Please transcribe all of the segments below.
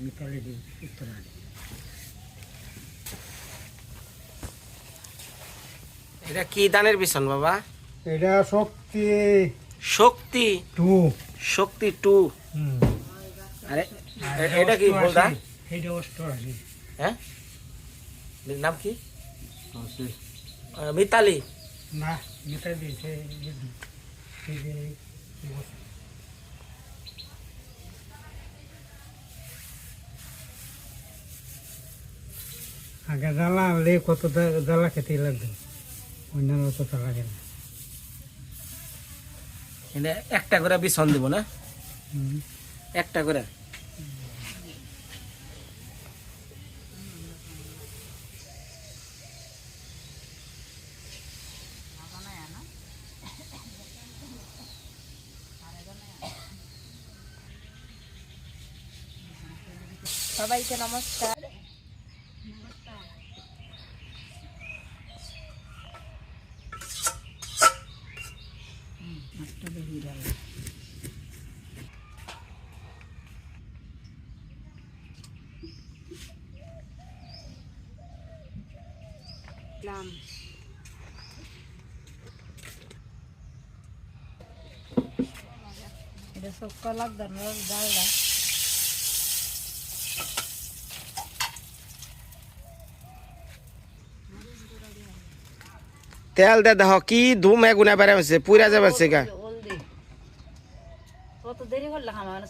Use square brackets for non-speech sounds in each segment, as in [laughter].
মিতালি দি উত্তরাণী এটা কি দানের বিছন বাবা এটা শক্তি শক্তি টু শক্তি টু আরে এটা কি বলদা এটা অষ্টআশি হ্যাঁ নাম কি মিতালি না মিতালি সে দিদি এই যে বস- আগে জ্বালা আনলে কত জ্বালা খেতে লাগবে। অন্যান্য কথা লাগে না এটা একটা করে বিছন দিব না? হুম। একটা করে? সবাইকে নমস্কার। এটা সব লাগবে না। ডালটা তেল দে দেখ কি ধুম এগুনা বেড়ে হয়েছে পুরা যাবে গা। জলদি কত দেরি করলে খামা মানে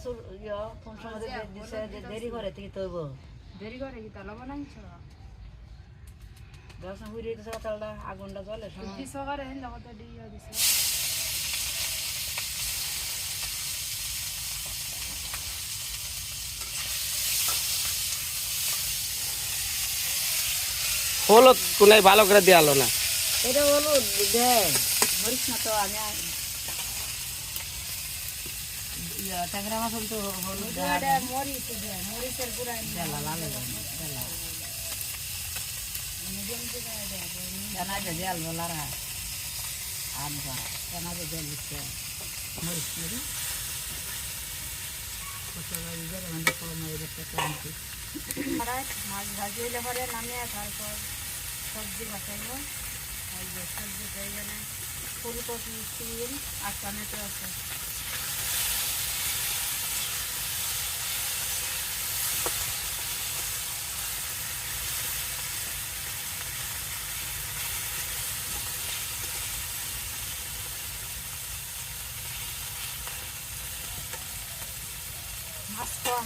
কোন সময় যে দেরি করে তুই তৈব দেরি করে কি তালা বানাইছ? দশ হুইরে দিছে তালটা আগুনটা জ্বলে সময় দিছ করে দিয়ে দিছে। হলুদ ভালো করে দেওয়ালো না। এটা হলো দে। মরিস না তো আমি ইয়া ট্যাংরা মাছ তো হলুদ দেওয়া মরিচ দে মরিচের গুঁড়া লাল। জানা দিচ্ছে মরিচ মাছ ভাজি হলে পরে নামিয়ে তারপর সবজি বসাইব সবজি প্রয়োজনে ফুলকপি সিম আর টমেটো আছে মাছ কম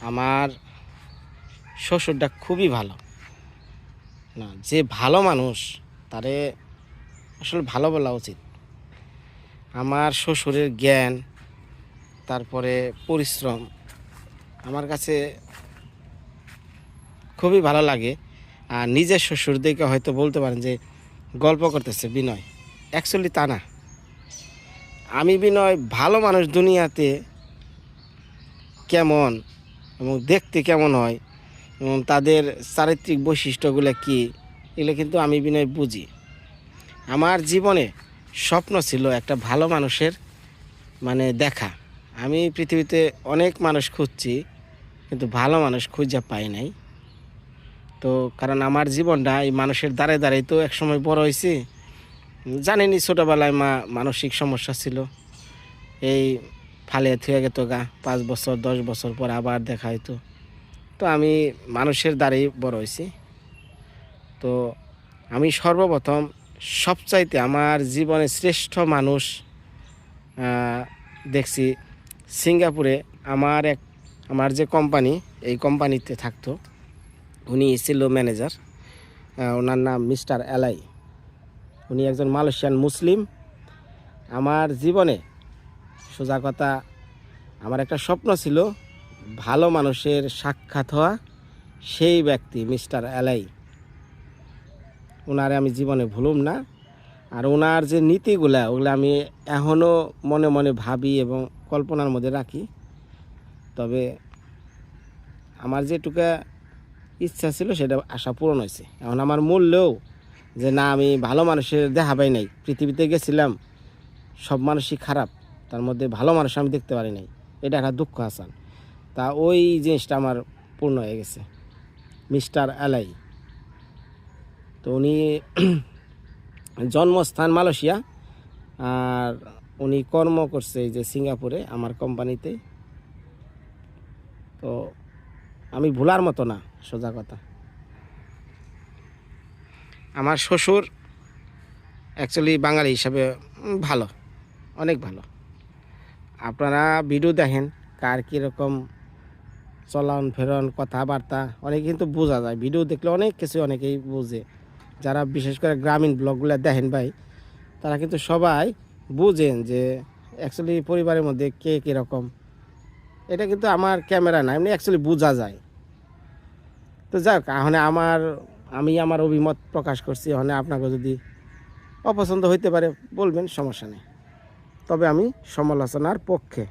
আমার শ্বশুরটা খুবই ভালো। না, যে ভালো মানুষ, তারে আসলে ভালো বলা উচিত। আমার শ্বশুরের জ্ঞান, তারপরে পরিশ্রম আমার কাছে খুবই ভালো লাগে। আর নিজের শ্বশুর দেখে হয়তো বলতে পারেন যে গল্প করতেছে বিনয়। অ্যাকচুয়ালি তা না। আমি বিনয় ভালো মানুষ দুনিয়াতে কেমন এবং দেখতে কেমন হয়, এবং তাদের চারিত্রিক বৈশিষ্ট্যগুলো কী, এগুলো কিন্তু আমি বিনয় বুঝি। আমার জীবনে স্বপ্ন ছিল একটা ভালো মানুষের মানে দেখা। আমি পৃথিবীতে অনেক মানুষ খুঁজছি, কিন্তু ভালো মানুষ খুঁজে পাই নাই। তো কারণ আমার জীবনটা এই মানুষের দ্বারে দ্বারেই তো একসময় বড় হয়েছি। জানেনি ছোটোবেলায় মা মানসিক সমস্যা ছিল। এই ফালিয়ে থুয়ে গেত গা, পাঁচ বছর, দশ বছর পর আবার দেখা হইতো। তো আমি মানুষের দ্বারাই বড় হয়েছি তো আমি সর্বপ্রথম সবচাইতে আমার জীবনে শ্রেষ্ঠ মানুষ দেখছি সিঙ্গাপুরে আমার এক, আমার যে কোম্পানি, এই কোম্পানিতে থাকতো। উনি ছিল ম্যানেজার ওনার নাম মিস্টার এলাই। উনি একজন মালয়েশিয়ান মুসলিম। আমার জীবনে সোজা কথা, আমার একটা স্বপ্ন ছিল ভালো মানুষের সাক্ষাৎ হওয়া সেই ব্যক্তি, মিস্টার এলাই ওনারে আমি জীবনে ভুলুম না, আর ওনার যে নীতিগুলা, ওগুলো আমি এখনও মনে মনে ভাবি এবং কল্পনার মধ্যে রাখি। তবে আমার যেটুকু ইচ্ছা ছিল, সেটা আশা পূরণ হয়েছে। এখন আমার মূল্যও যে না, আমি ভালো মানুষের দেখা পাই নাই। পৃথিবীতে গেছিলাম, সব মানুষই খারাপ। তার মধ্যে ভালো মানুষ আমি দেখতে পারি নাই। এটা একটা দুঃখ আসান তা ওই জিনিসটা আমার পূর্ণ হয়ে গেছে। মিস্টার এলাই। তো উনি [clears throat] জন্মস্থান মালয়েশিয়া, আর উনি কর্ম করছে যে সিঙ্গাপুরে, আমার কোম্পানিতে। তো আমি ভুলার মতো না, সোজা কথা। আমার শ্বশুর অ্যাকচুয়ালি বাঙালি হিসাবে ভালো, অনেক ভালো। আপনারা ভিডিও দেখেন কার কীরকম চলন ফেরন কথাবার্তা, অনেক কিন্তু বোঝা যায়। ভিডিও দেখলে অনেক কিছু অনেকেই বোঝে। যারা বিশেষ করে গ্রামীণ ব্লগগুলো দেখেন ভাই, তারা কিন্তু সবাই বুঝেন যে অ্যাকচুয়ালি পরিবারের মধ্যে কে কীরকম। এটা কিন্তু আমার ক্যামেরা না এমনি অ্যাকচুয়ালি বোঝা যায়। তো যাক এখন আমার, আমি আমার অভিমত প্রকাশ করছি ওখানে আপনাকে যদি অপছন্দ হইতে পারে বলবেন, সমস্যা নেই। তবে আমি সমালোচনার পক্ষে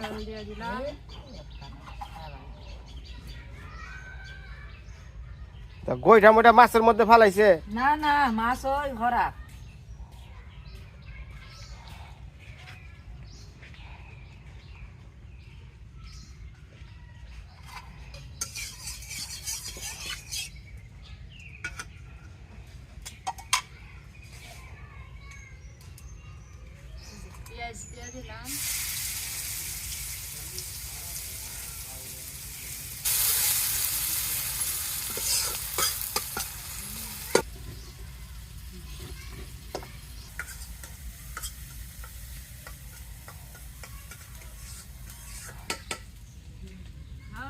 তেল দিয়ে দিলাম গইঠা মোটা মাছের মধ্যে ফালাইছে? না না মাছ ওই ভরা পেঁয়াজ দিয়ে দিলাম ন্যায় হ্যাঁ যে বারো মাছ আছে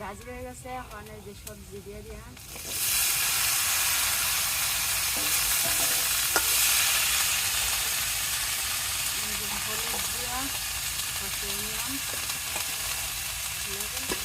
ভাজি হয়ে গেছে এখন যে সবজি দিয়ে দিলাম এই যে হলুদ দিয়া নিলাম লবণ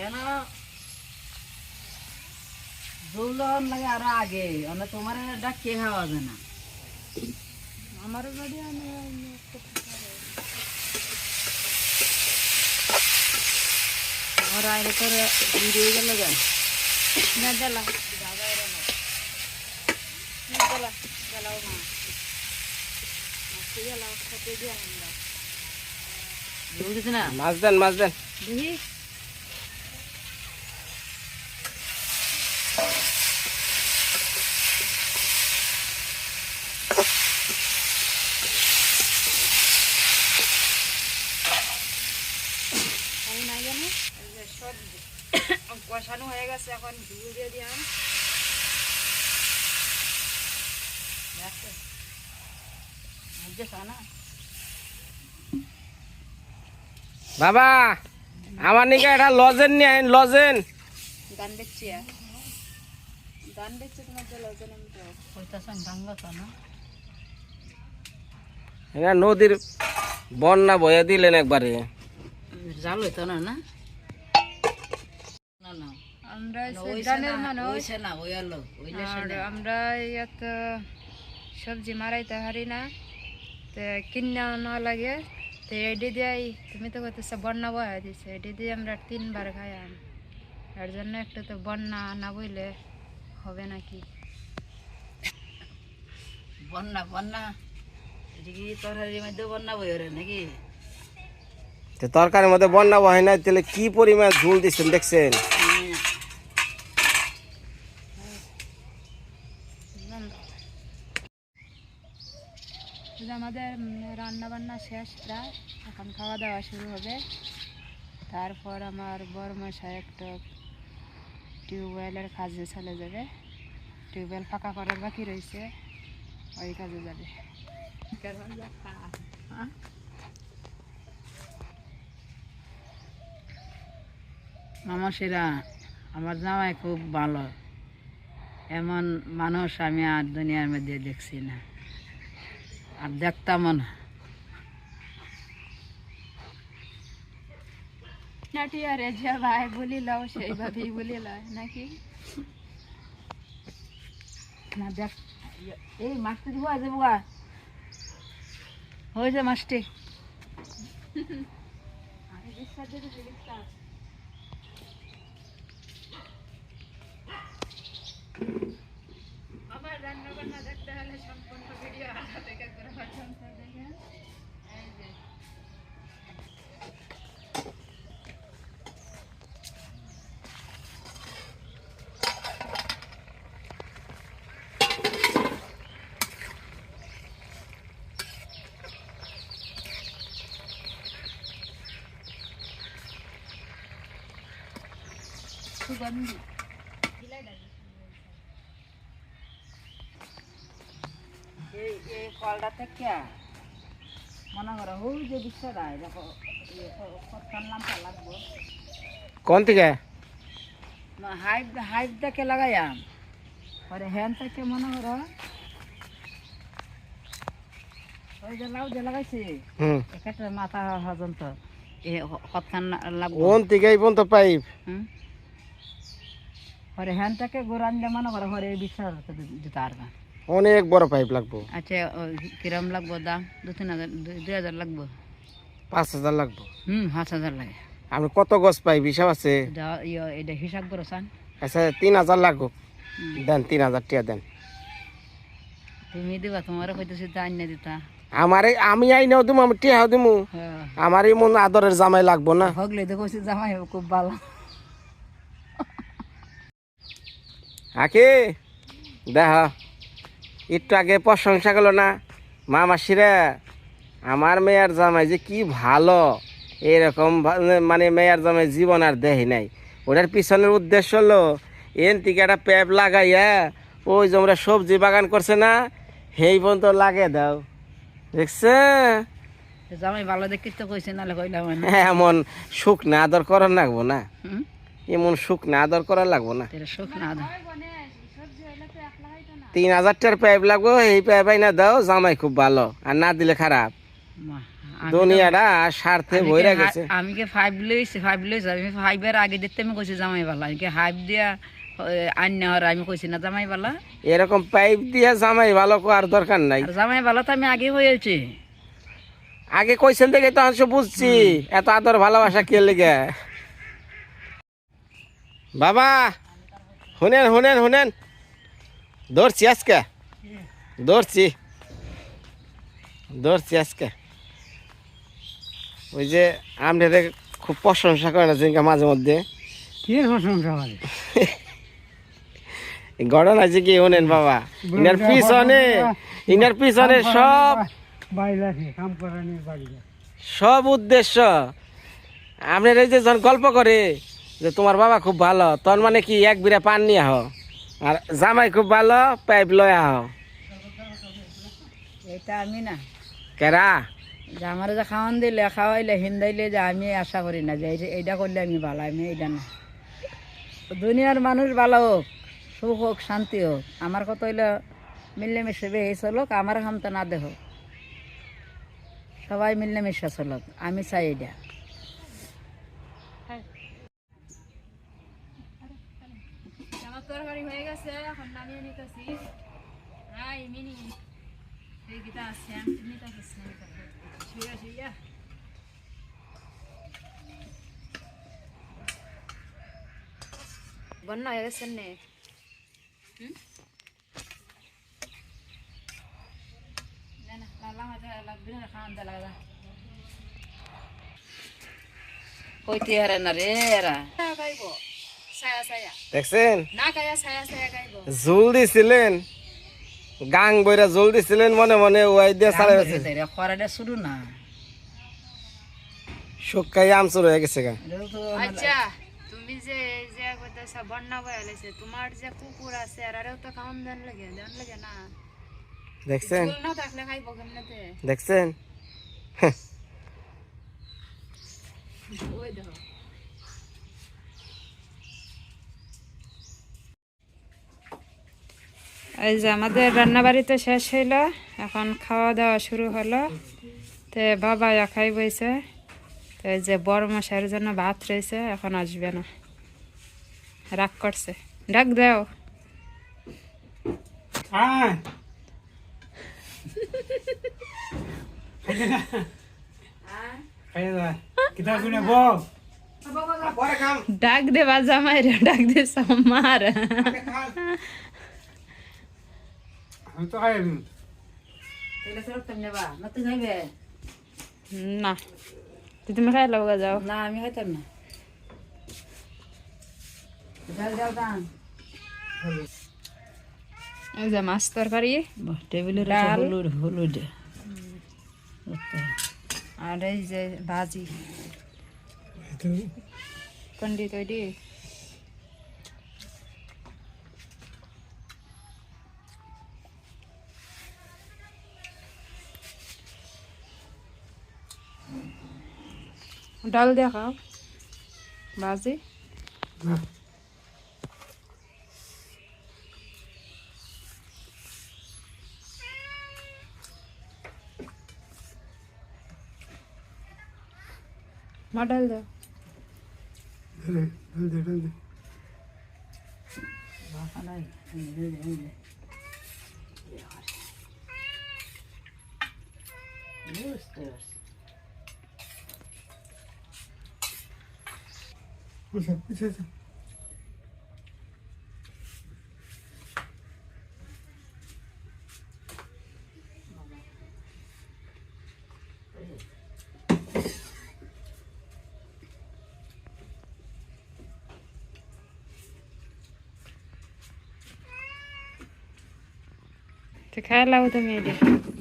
এনা জৌলন লাগে আরও আগে মানে তোমার এটা কে খাওয়া যায় না। আমার বাড়ি আমি আমার আইনে তোর ভিডিও গেল যায়। না জ্বালা জ্বালা জ্বালাও। মা মাছটি জ্বালাও খেতে দিয়ে আমরা না। মাছ দেন মাছ দেন। দেখি আমি নাই জানি এই যে সবজি [coughs] কষানো হয়ে গেছে এখন ঝুল দিয়ে দিলাম। বাবা আমার নিকে একটা লজেন নিয়ে আইন লজেন। গান দেখছি ধান বেচছে তোমার জল ওজন আমি তো কইতাছেন ভাঙ্গা তো না। এরা নদীর বন্যা বয়ে দিলেন একবারে। জাল হইতো না না না না আমরা না, হচ্ছে ওইছে ধানের না, মানুষ ওইছে না ওইয়ালো ওইলে আর আমরা ইয়াত সবজি মারাইতে হারি না। তো কিনা না লাগে। তো এডি দিয়ে তুমি তো কইতেছ বন্যা বয়া দিছে। এডি দিয়ে আমরা তিনবার খাই আম এর জন্য একটু তো বন্যা না বইলে হবে নাকি? বন্যা বন্যা। এদিকে তরকারির মধ্যে বন্যা বই নাকি? তো তরকারির মধ্যে বন্যা বহে না তাহলে কি পরিমাণ ঝুল দিচ্ছেন দেখছেন হ্যাঁ। এই যে আমাদের রান্না বান্না শেষ প্রায়। এখন খাওয়া দাওয়া শুরু হবে। তারপর আমার বড় মশাই একটা টিউবওয়েলের কাজে চলে যাবে। টিউবওয়েল ফাঁকা করার বাকি রয়েছে। ওই কাজে যাবে। আমার সেরা, আমার জামাই খুব ভালো। এমন মানুষ আমি আর দুনিয়ার মধ্যে দেখছি না। আর দেখতামও না নাটি আর যে ভাই বলি লও সেইভাবেই বলি লয় নাকি না দেখ এই মাছটি দিব আজ বুয়া হয়েছে মাছটি আমার রান্না বান্না দেখতে হলে সম্পূর্ণ ভিডিও আশা থেকে করে পর্যন্ত দেখেন এই যে সুগন্ধি এই এই কলটা থেকে মনে করো ওই যে বিষয়টা দেখো লাগবো। কোন থেকে? হাইট হাইট দেখে লাগাইয়াম। পরে হ্যান থেকে মনে করো ওই যে লাউ যে লাগাইছি হুম। একটা মাথা কতক্ষণ লাগবো। কোন থেকে এই পর্যন্ত পাইপ? হুম? পরে হ্যান থেকে দিয়ে মনে করো এই বিষয় দিতে পারবা। অনেক বড় পাইপ লাগবো। আচ্ছা কিরম লাগবো দাম? দু তিন হাজার দুই- হাজার লাগবো? পাঁচ হাজার লাগবো। হুম পাঁচ হাজার লাগে। আপনি কত গছ পাইপ হিসাব আছে? এটা ইয়ে এটা হিসাব করো চান আচ্ছা তিন হাজার লাগবো। দেন তিন হাজার টিয়া দেন। তুমি দিবা তোমারও কইতেছি তা আইনে দিতা। আমার আমি আইনাও দিমু আমি টিয়াও দিমু। হ্যাঁ। আমার এই মন আদরের জামাই লাগবো না? হগলে তো কইছি জামাই খুব ভালো। আকে দেখ। একটু আগে প্রশংসা করল না? মা মাসিরা আমার মেয়ের জামাই যে কি ভালো। এরকম মানে মেয়ের জামাই জীবন আর দেহি নাই। ওটার পিছনের উদ্দেশ্য হলো এন থেকে একটা প্যাপ লাগাইয়া ওই যে আমরা সবজি বাগান করছে না সেই পর্যন্ত লাগে দাও। দেখছে? জামাই ভালো দেখি তো কইছে কইলাম না। এমন সুখ না আদর করার লাগবো না। এমন সুখ না আদর করার লাগবো না। সুখ না দাও তিন হাজারটার পাইপ লাগবো এই পাইপ না দাও জামাই খুব ভালো আর না দিলে খারাপ। দুনিয়াটা স্বার্থে হাই- গেছে। আমি কি ফাইভ লইছি ফাইভ লইছি আমি ফাইভের আগে আমি কইছি জামাই ভালো আমি কি দিয়া আন্য আমি কইছি না জামাই ভালো এরকম পাইপ দিয়ে জামাই ভালো দরকার নাই। জামাই ভালো তো আমি আগে হয়েছি আগে কইছেন দেখে তো আমি বুঝছি এত আদর ভালোবাসা কে লেগে? বাবা শুনেন শুনেন শুনেন। ধরছি আজকে। ধরছি। ধরছি আজকে। ওই যে আপনাদের খুব প্রশংসা করে না জিনকা মাঝে মধ্যে? কি প্রশংসা করে? ঘটনা যে কি শোনেন বাবা? ইনার পিছনে ইনার পিছনে সব সব উদ্দেশ্য। আপনার এই যে যখন গল্প করে যে তোমার বাবা খুব ভালো তখন মানে কি এক বিরা পান নিয়ে আহ। আর জামাই খুব ভালো পাইপ লয় আহ। এটা আমি না। কেরা আমার যে খাওয়ান দিলে খাওয়াইলে হিন্দাইলে যে আমি আশা করি না যে এইটা- করলে আমি ভালো আমি এইটা না। দুনিয়ার মানুষ ভালো হোক সুখ হোক শান্তি হোক আমার কথা হইল মিলেমিশে বেহে চলুক আমার হামতে না দেহ সবাই মিলেমিশে চলুক আমি চাই এটা আমার তরকারি হয়ে গেছে এখন নামিয়ে নিতেছি। হাই মিনি। এই গীতা আছে আমি নিতেছি। শুয়ে শুয়ে। বন্যা হয়ে গেছে নে। কইতে হারে না রে এরা ছায়া ছায়া দেখছেন? না গায়া ছায়া ছায়া গাইব। জল দিছিলেন। গাং বইরা জল দিছিলেন মনে মনে ওয়াই দিয়ে চালাই খরাটা শুরু না। শুকাই আমচুর হয়ে গেছে গা। আচ্ছা তুমি যে এই যে কইতাছ বন্যা বয়ে লাইছে তোমার যে কুকুর আছে আরেও তো খাওন দেন লাগে দেন লাগে না। দেখছেন? না থাকলে খাইব কেমনেতে? দেখছেন? ওই দেখো। এই যে আমাদের রান্না বাড়িতে শেষ হইল এখন খাওয়া দাওয়া শুরু হলো। তো বাবা একাই বইছে তো এই যে বড় মশাইয়ের জন্য ভাত রয়েছে এখন আসবে না। রাগ করছে। ডাক দাও। ডাক দে বাজা মায়ের ডাক দে মার। আমি তো খাই দিন তাহলে ফেরত তুমি নেবা না তুই খাইবে? না। তুই তুমি খাই লগা যাও। না আমি খাইতাম না। যাও যাও দান এই যে মাছ তরকারি টেবিলের। হলুদ হলুদ। আর এই যে ভাজি। কন্ডি তৈরি। ডাল দিয়ে খাও। ভাজি। মা ডাল দাও। দে দে দে। দে বুঝা বুঝা তো খাই লাও তুমি এটি জলাই হুম কিতা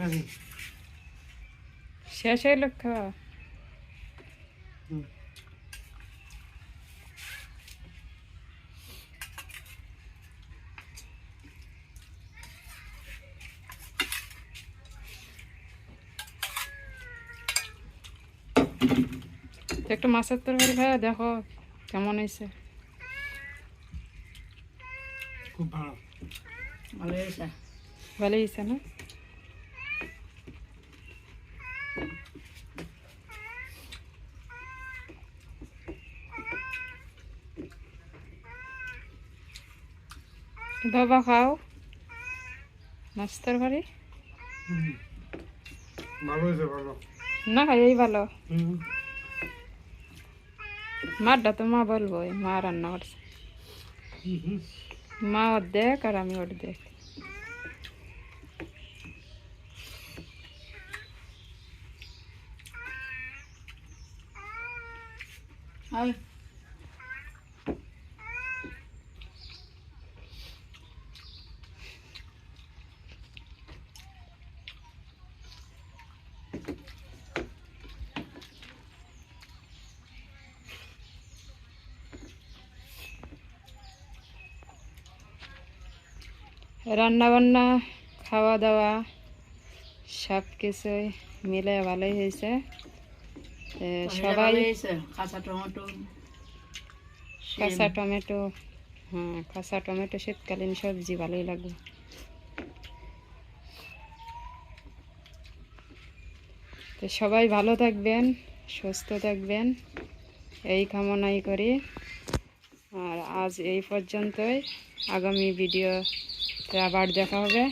রাখি শেষ হইল খাওয়া একটু মাছের তরকারি খাওয়া দেখো কেমন হয়েছে খুব ভালো। ভালো হয়েছে। ভালো হয়েছে না? বাবা খাও। ভালো হয়েছে ভালো। না খাই ভালো। মারটা তো মা বলব মা রান্না করছে। হুম হুম। মা অর্ধেক আর আমি অর্ধেক। আয়। রান্না বান্না খাওয়া দাওয়া সব কিছুই মিলে ভালোই হয়েছে সবাই কাঁচা টমেটো কাঁচা টমেটো হ্যাঁ কাঁচা টমেটো শীতকালীন সবজি ভালোই লাগবে তো সবাই ভালো থাকবেন সুস্থ থাকবেন এই কামনাই করি। আর আজ এই পর্যন্তই। আগামী ভিডিওতে আবার দেখা হবে।